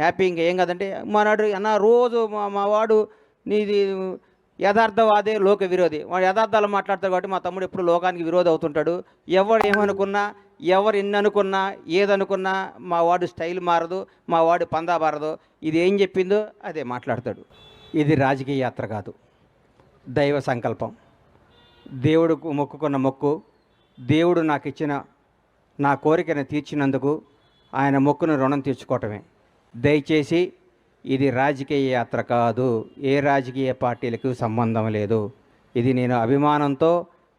Happy ఇంకా ఏం కాదంటే మనాడు అన్న రోజు మా మా వాడు నీది యథార్థవాదే లోక విరోధి. వాడు యథార్థాలు మాట్లాడతాడు కాబట్టి మా తమ్ముడు ఎప్పుడు లోకానికి విరోధి అవుతుంటాడు. ఎవడు ఏమనుకున్నా ఎవరు ఎన్ననుకున్నా ఏదనుకున్నా మా వాడు స్టైల్ మారదు మా వాడు పందా మారదు. ఇది ఏం చెప్పిందో అదే మాట్లాడతాడు. ఇది రాజకీయ యాత్ర కాదు. దైవ సంకల్పం. దేవుడుకు మొక్కుకున్న మొక్కు దేవుడు నాకు ఇచ్చిన నా కోరికను తీర్చినందుకు ఆయన మొక్కును రుణం తీర్చుకోవటమే. దయచేసి ఇది రాజకీయ యాత్ర కాదు ఏ రాజకీయ పార్టీలకు సంబంధం లేదు. ఇది నేను అభిమానంతో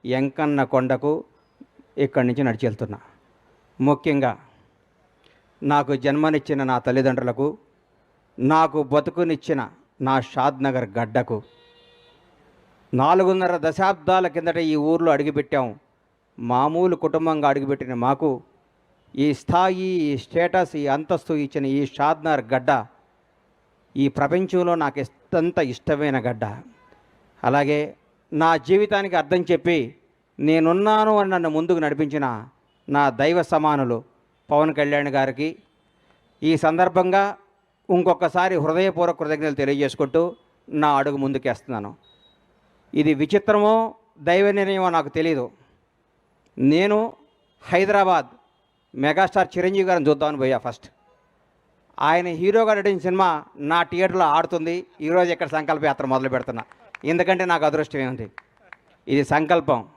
ఎంకన్న కొండకు ఇక్కడి నుంచి నడిచెళ్తున్నా ముఖ్యంగా నాకు జన్మనిచ్చిన నా తల్లిదండ్రులకు నాకు బతుకునిచ్చిన నా షాద్నగర్ గడ్డకు నాలుగున్నర దశాబ్దాల కిందట ఈ ఊర్లో అడుగుపెట్టాం. మామూలు కుటుంబంగా అడుగుపెట్టిన మాకు ఈ స్థాయి ఈ స్టేటస్ ఈ అంతస్తు ఇచ్చిన ఈ షాద్నార్ గడ్డ ఈ ప్రపంచంలో నాకు ఎంత ఇష్టమైన గడ్డ. అలాగే నా జీవితానికి అర్థం చెప్పి నేనున్నాను అని నన్ను ముందుకు నడిపించిన నా దైవ సమానులు పవన్ కళ్యాణ్ గారికి ఈ సందర్భంగా ఇంకొకసారి హృదయపూర్వక కృతజ్ఞతలు తెలియజేసుకుంటూ నా అడుగు ముందుకేస్తున్నాను. ఇది విచిత్రమో దైవ నిర్ణయమో నాకు తెలియదు నేను హైదరాబాద్ మెగాస్టార్ చిరంజీవి గారిని చూద్దామని పోయా ఫస్ట్. ఆయన హీరోగా నటించిన సినిమా నా థియేటర్లో ఆడుతుంది. ఈరోజు ఇక్కడ సంకల్ప యాత్ర మొదలు పెడుతున్నా. ఎందుకంటే నాకు అదృష్టం ఏముంది ఇది సంకల్పం.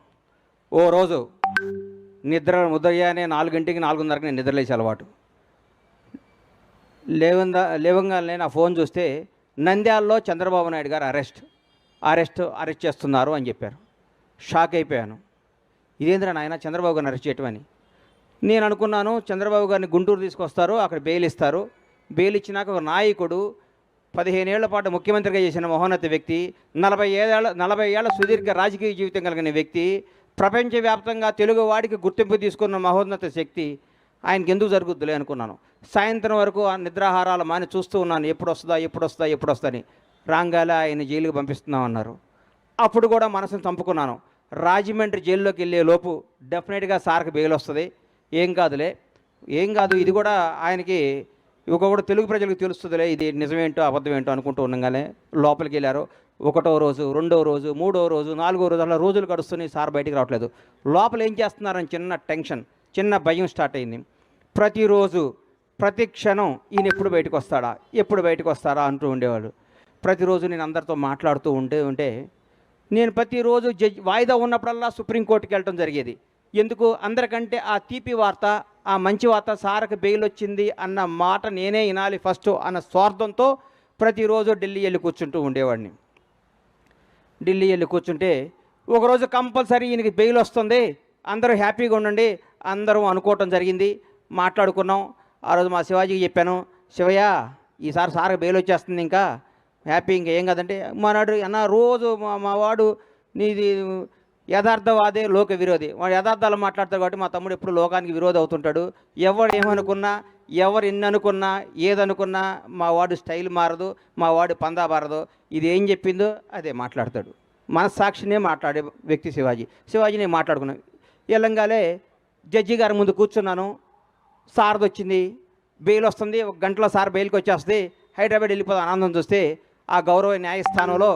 ఓ రోజు నిద్ర ముద్రయ్యానే నాలుగింటికి నాలుగున్నరకి నేను నిద్రలేసే అలవాటు. లేవందా లేవంగానే నా ఫోన్ చూస్తే నంద్యాలలో చంద్రబాబు నాయుడు గారు అరెస్ట్. అరెస్ట్ అరెస్ట్ చేస్తున్నారు అని చెప్పారు. షాక్ అయిపోయాను. ఇదేంద్రా నాయన చంద్రబాబు గారిని అరెస్ట్ చేయటం అని? నేను అనుకున్నాను చంద్రబాబు గారిని గుంటూరు తీసుకొస్తారు అక్కడ బెయిల్ ఇస్తారు. బెయిల్ ఇచ్చినాక ఒక నాయకుడు పదిహేనేళ్ళ పాటు ముఖ్యమంత్రిగా చేసిన మహోన్నత వ్యక్తి నలభై ఏళ్ళ నలభై ఏళ్ళ సుదీర్ఘ రాజకీయ జీవితం కలిగిన వ్యక్తి ప్రపంచవ్యాప్తంగా తెలుగు వాడికి గుర్తింపు తీసుకున్న మహోన్నత శక్తి ఆయనకి ఎందుకు జరుగుద్దులే అనుకున్నాను. సాయంత్రం వరకు ఆ నిద్రాహారాలు మాని చూస్తూ ఉన్నాను ఎప్పుడు వస్తుందా ఎప్పుడు వస్తుందా ఎప్పుడు వస్తుందని రాంగాలే ఆయన జైలుకి పంపిస్తున్నాం అన్నారు. అప్పుడు కూడా మనసును చంపుకున్నాను. రాజమండ్రి జైల్లోకి వెళ్ళే లోపు డెఫినెట్గా సార్కి బెయిల్ వస్తుంది. ఏం కాదులే. ఏం కాదు ఇది కూడా ఆయనకి ఇక కూడా తెలుగు ప్రజలకు తెలుస్తుందిలే ఇది నిజమేంటో అబద్ధమేంటో అనుకుంటూ ఉండగానే లోపలికి వెళ్ళారు ఒకటో రోజు రెండో రోజు మూడో రోజు నాలుగో రోజు అలా రోజులు గడుస్తున్నాయి సార్ బయటికి రావట్లేదు. లోపల ఏం చేస్తున్నారని చిన్న టెన్షన్ చిన్న భయం స్టార్ట్ అయింది. ప్రతిరోజు ప్రతి క్షణం ఈయన ఎప్పుడు బయటకు వస్తాడా ఎప్పుడు బయటకు వస్తారా అంటూ ఉండేవాడు ప్రతిరోజు నేను అందరితో మాట్లాడుతూ ఉంటే ఉంటే నేను ప్రతిరోజు జడ్జి వాయిదా ఉన్నప్పుడల్లా సుప్రీంకోర్టుకి వెళ్ళటం జరిగేది. ఎందుకు అందరికంటే ఆ తీపి వార్త ఆ మంచి వార్త సార్కి బెయిల్ వచ్చింది అన్న మాట నేనే వినాలి ఫస్ట్ అన్న స్వార్థంతో ప్రతిరోజు ఢిల్లీ వెళ్ళి కూర్చుంటూ ఉండేవాడిని. ఢిల్లీ వెళ్ళి కూర్చుంటే ఒకరోజు కంపల్సరీ ఈయనకి బెయిల్ వస్తుంది అందరూ హ్యాపీగా ఉండండి అందరూ అనుకోవటం జరిగింది మాట్లాడుకున్నాం. ఆ రోజు మా శివాజీకి చెప్పాను శివయ్య ఈసారి సార్కి బెయిల్ వచ్చేస్తుంది ఇంకా హ్యాపీ ఇంకా ఏం కాదండి మా నాడు అన్న రోజు మా మా వాడు నీది యథార్థవాదే లోక విరోధి వాడు యథార్థాలు మాట్లాడతాడు కాబట్టి మా తమ్ముడు ఎప్పుడు లోకానికి విరోధి అవుతుంటాడు ఎవరు ఏమనుకున్నా ఎవరు ఎన్ననుకున్నా ఏదనుకున్నా మా వాడు స్టైల్ మారదు మా వాడు పందా మారదు. ఇది ఏం చెప్పిందో అదే మాట్లాడతాడు. మనస్సాక్షినే మాట్లాడే వ్యక్తి శివాజీ. శివాజీ నేను మాట్లాడుకున్నాను ఎల్లంగాలే జడ్జి గారి ముందు కూర్చున్నాను. సార్ది వచ్చింది బెయిల్ వస్తుంది. ఒక గంటలో సార్ బెయిల్కి వచ్చేస్తుంది. హైదరాబాద్ వెళ్ళిపోతే ఆనందం చూస్తే ఆ గౌరవ న్యాయస్థానంలో